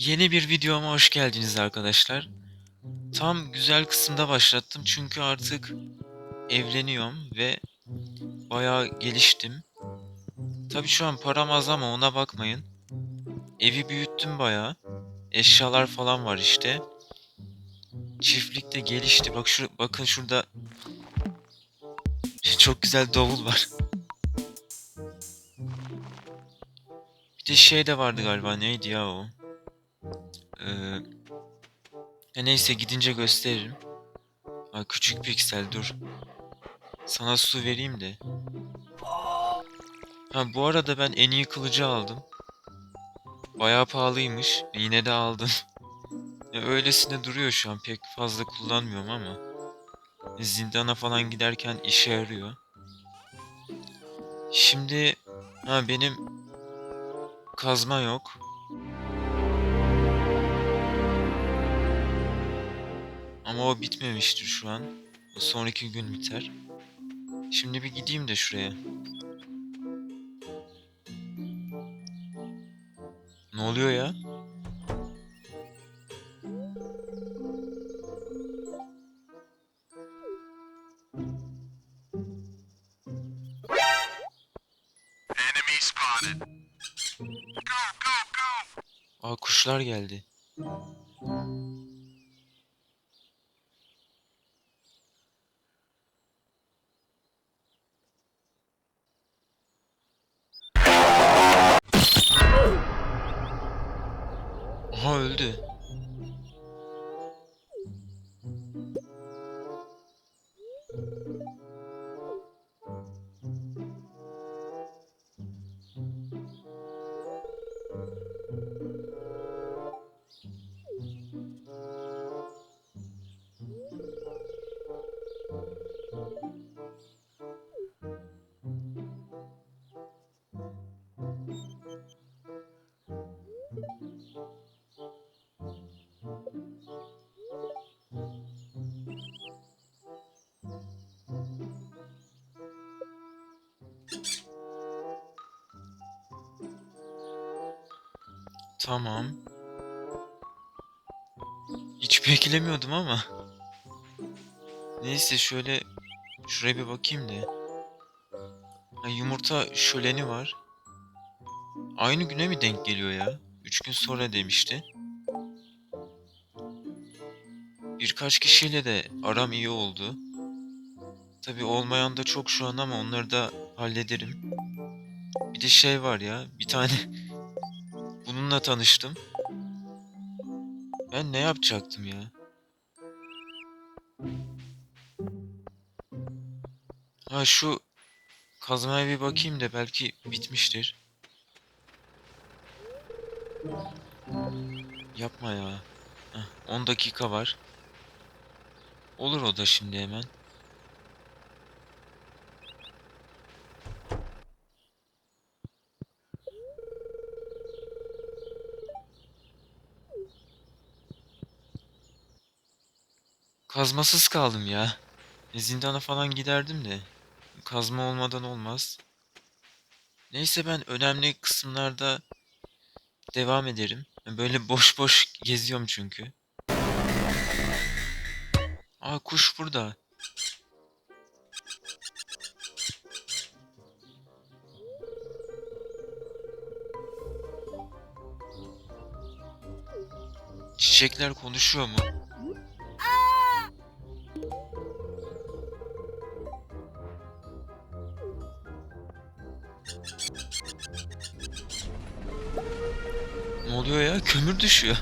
Yeni bir videoma hoş geldiniz arkadaşlar. Tam güzel kısımda başlattım çünkü artık evleniyorum ve bayağı geliştim. Tabii şu an param az ama ona bakmayın. Evi büyüttüm bayağı. Eşyalar falan var işte. Çiftlik de gelişti. Bak şu bakın şurada çok güzel davul var. Bir de şey de vardı galiba. Neydi ya o? Ee, ya neyse gidince gösteririm. Ha, küçük piksel dur. Sana su vereyim de. Ha bu arada ben en iyi kılıcı aldım. Bayağı pahalıymış. Yine de aldım. öylesine duruyor şu an. Pek fazla kullanmıyorum ama. Zindana falan giderken işe yarıyor. Şimdi ha benim kazma yok. Ama o bitmemiştir şu an. O sonraki gün biter. Şimdi bir gideyim de şuraya. Ne oluyor ya? Aa kuşlar geldi. Aha öldü. Tamam. Hiç beklemiyordum ama. Neyse şöyle şuraya bir bakayım da. Ha, yumurta şöleni var. Aynı güne mi denk geliyor ya? Üç gün sonra demişti. Birkaç kişiyle de aram iyi oldu. Tabi olmayan da çok şu an ama onları da hallederim. Bir de şey var ya, bir tane bununla tanıştım. Ben ne yapacaktım ya? Ha şu kazmaya bir bakayım da belki bitmiştir. Yapma ya. Heh, 10 dakika var. Olur o da şimdi hemen. Kazmasız kaldım ya. E, Zindana falan giderdim de. Kazma olmadan olmaz. Neyse ben önemli kısımlarda devam ederim. Böyle boş boş geziyorum çünkü. Aa kuş burada. Çiçekler konuşuyor mu? Ne oluyor ya? Kömür düşüyor.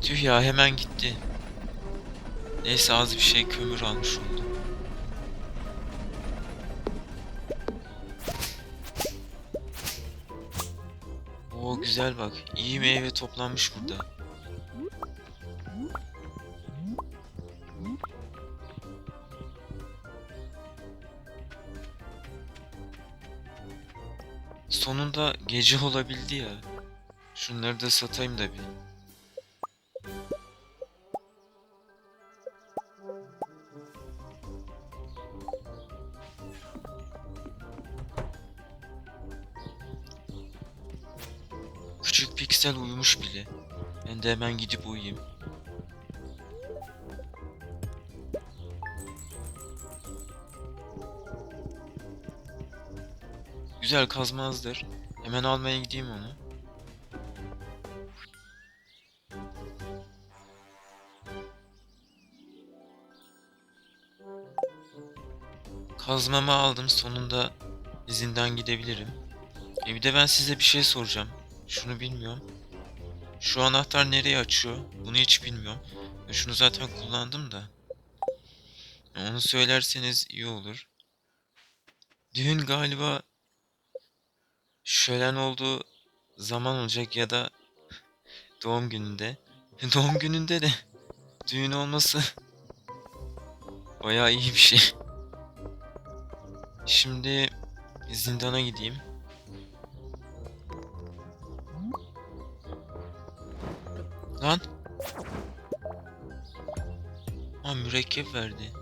Tüh ya hemen gitti. Neyse az bir şey kömür almış oldum. Oo güzel bak. İyi meyve toplanmış burada. Sonunda gece olabildi ya. Şunları da satayım da bir. Uyumuş bile. Ben de hemen gidip uyuyayım. Güzel kazmazdır. Hemen almaya gideyim onu. Kazmamı aldım sonunda izinden gidebilirim. E bir de ben size bir şey soracağım. Şunu bilmiyorum. Şu anahtar nereye açıyor? Bunu hiç bilmiyorum. Şunu zaten kullandım da. Onu söylerseniz iyi olur. Düğün galiba şölen olduğu zaman olacak ya da doğum gününde. Doğum gününde de düğün olması bayağı iyi bir şey. Şimdi zindana gideyim. Lan. Ha mürekkep verdi.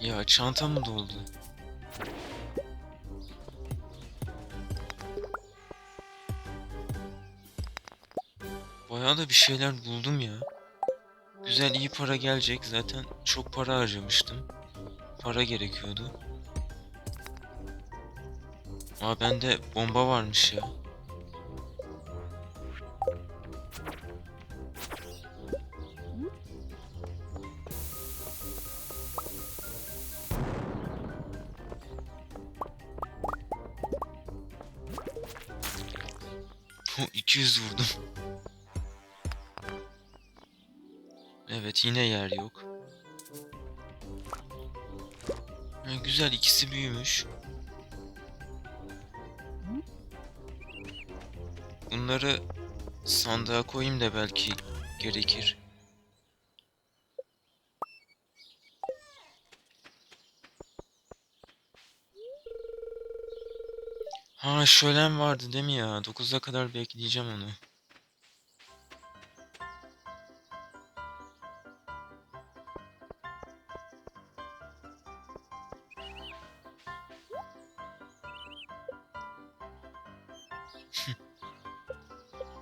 Ya çantam doldu? Bayağı da bir şeyler buldum ya. Güzel iyi para gelecek. Zaten çok para harcamıştım. Para gerekiyordu. Aa bende bomba varmış ya. Puh, 200 vurdum. Evet yine yer yok. Ha, güzel ikisi büyümüş. Bunları sandığa koyayım da belki gerekir. Ha şölen vardı değil mi ya? 9'a kadar bekleyeceğim onu.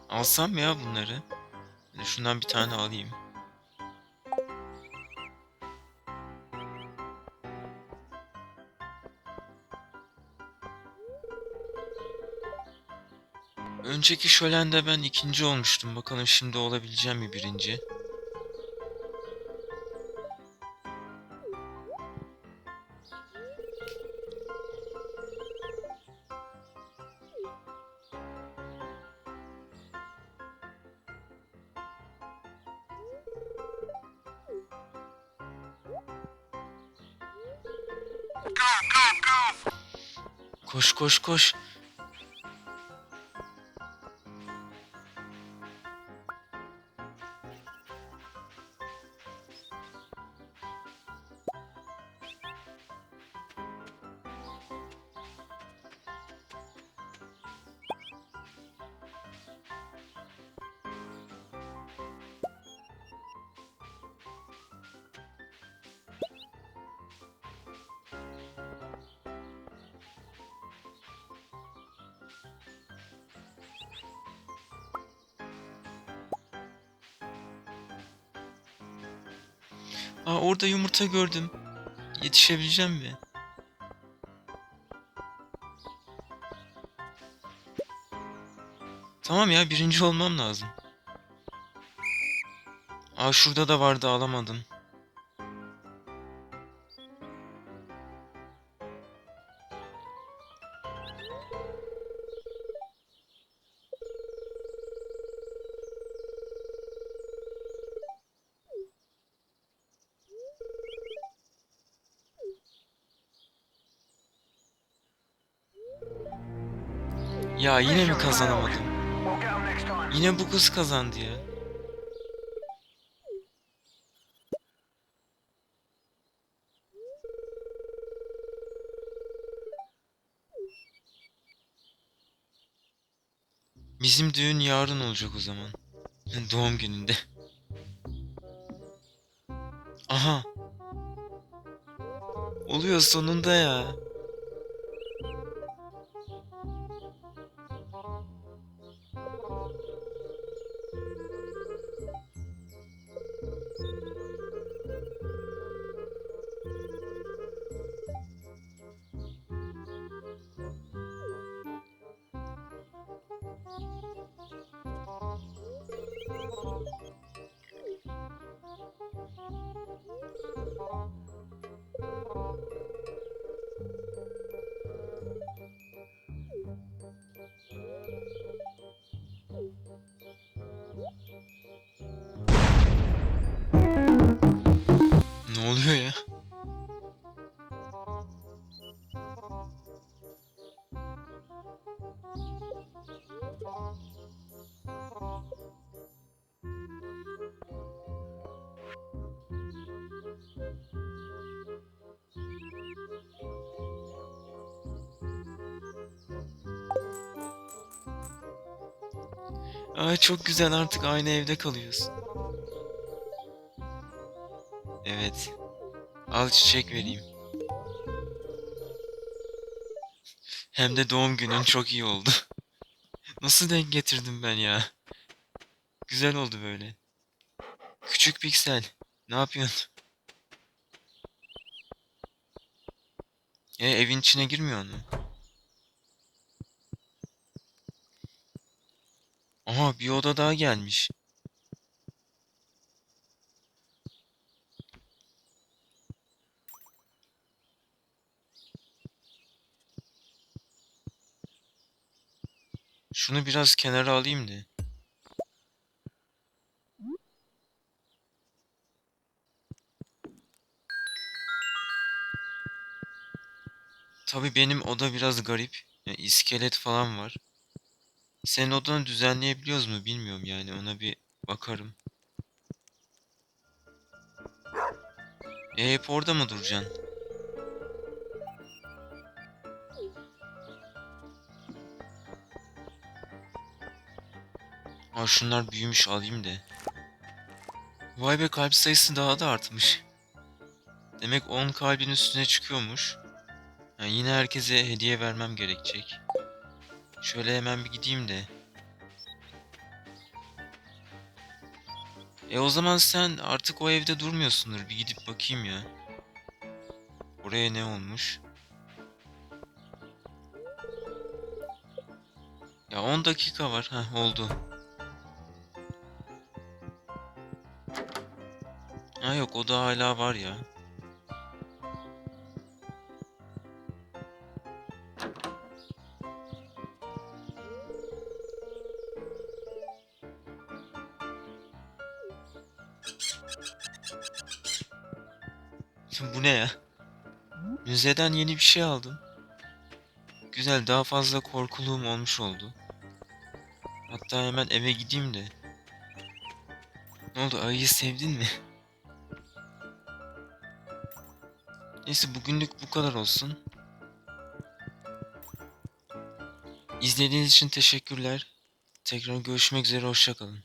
Alsam ya bunları? Hadi Şundan bir tane alayım. Önceki şölende ben ikinci olmuştum. Bakalım şimdi olabileceğim mi birinci? Koş koş koş. Aa orada yumurta gördüm. Yetişebileceğim mi? Tamam ya birinci olmam lazım. Aa şurada da vardı alamadım. Ya yine mi kazanamadım? Yine bu kız kazandı ya. Bizim düğün yarın olacak o zaman. Doğum gününde. Aha. Oluyor sonunda ya. Ay çok güzel artık aynı evde kalıyoruz. Evet. Al çiçek vereyim. Hem de doğum günün çok iyi oldu. Nasıl denk getirdim ben ya? Güzel oldu böyle. Küçük piksel. Ne yapıyorsun? E evin içine girmiyor mu? Aha bir oda daha gelmiş. Şunu biraz kenara alayım da. Tabii benim oda biraz garip. Ya, iskelet falan var. Senin odanı düzenleyebiliyoruz mu bilmiyorum yani ona bir bakarım. E hep orada mı duracaksın? Aa şunlar büyümüş alayım da. Vay be kalp sayısı daha da artmış. Demek 10 kalbin üstüne çıkıyormuş. Ha, yine herkese hediye vermem gerekecek. Şöyle hemen bir gideyim de. E o zaman sen artık o evde durmuyorsundur. Bir gidip bakayım ya. Oraya ne olmuş? Ya 10 dakika var. Ha oldu. Ha yok o da hala var ya. Bu ne ya? Müzeden yeni bir şey aldım. Güzel daha fazla korkuluğum olmuş oldu. Hatta hemen eve gideyim de. Ne oldu ayıyı sevdin mi? Neyse bugünlük bu kadar olsun. İzlediğiniz için teşekkürler. Tekrar görüşmek üzere hoşçakalın.